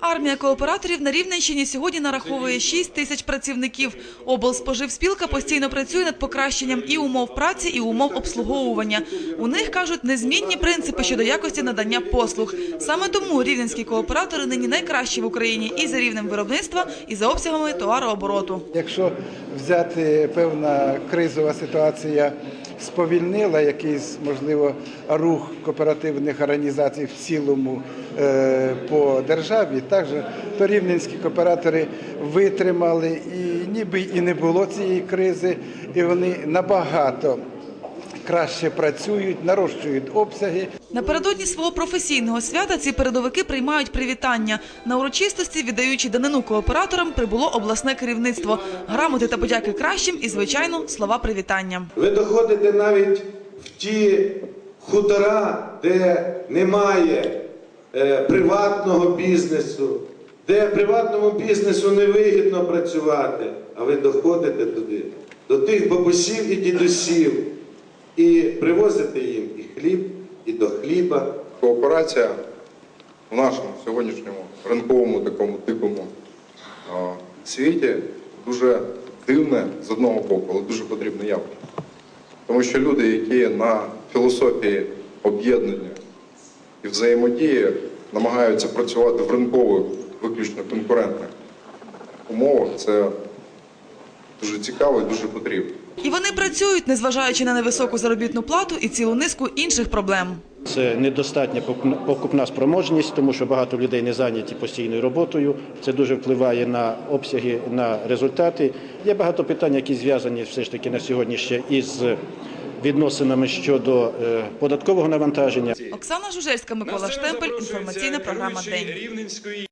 Армія кооператорів на Рівненщині сьогодні нараховує 6 тисяч працівників. Облспоживспілка постійно працює над покращенням і умов праці, і умов обслуговування. У них кажуть незмінні принципи щодо якості надання послуг. Саме тому рівненські кооператори нині найкращі в Україні і за рівнем виробництва, і за обсягами товарообороту. Якщо взяти певна кризова ситуація сповільнила якийсь, можливо, рух кооперативних організацій в цілому е, по державі, також то рівненські кооператори витримали і ніби і не було цієї кризи, і вони набагато краще працюють, нарощують обсяги. Напередодні свого професійного свята ці передовики приймають привітання. На урочистості, віддаючи данину кооператорам, прибуло обласне керівництво. Грамоти та подяки кращим і, звичайно, слова привітання. Ви доходите навіть в ті хутора, де немає е, приватного бізнесу, де приватному бізнесу невигідно працювати, а ви доходите туди, до тих бабусів і дідусів, і привозите їм і хліб, і до хліба. Кооперація в нашому сьогоднішньому ринковому такому дикому світі дуже дивне з одного боку, але дуже потрібне явище. Тому що люди, які на філософії об'єднання і взаємодії намагаються працювати в ринкових, виключно конкурентних умовах, це дуже цікаво і дуже потрібно. І вони працюють, незважаючи на невисоку заробітну плату і цілу низку інших проблем. Це недостатня покупна- спроможність, тому що багато людей не зайняті постійною роботою. Це дуже впливає на обсяги, на результати. Є багато питань, які зв'язані все ж таки на сьогодні ще із відносинами щодо е, податкового навантаження. Оксана Жужельська, Микола Штемпель, інформаційна програма День.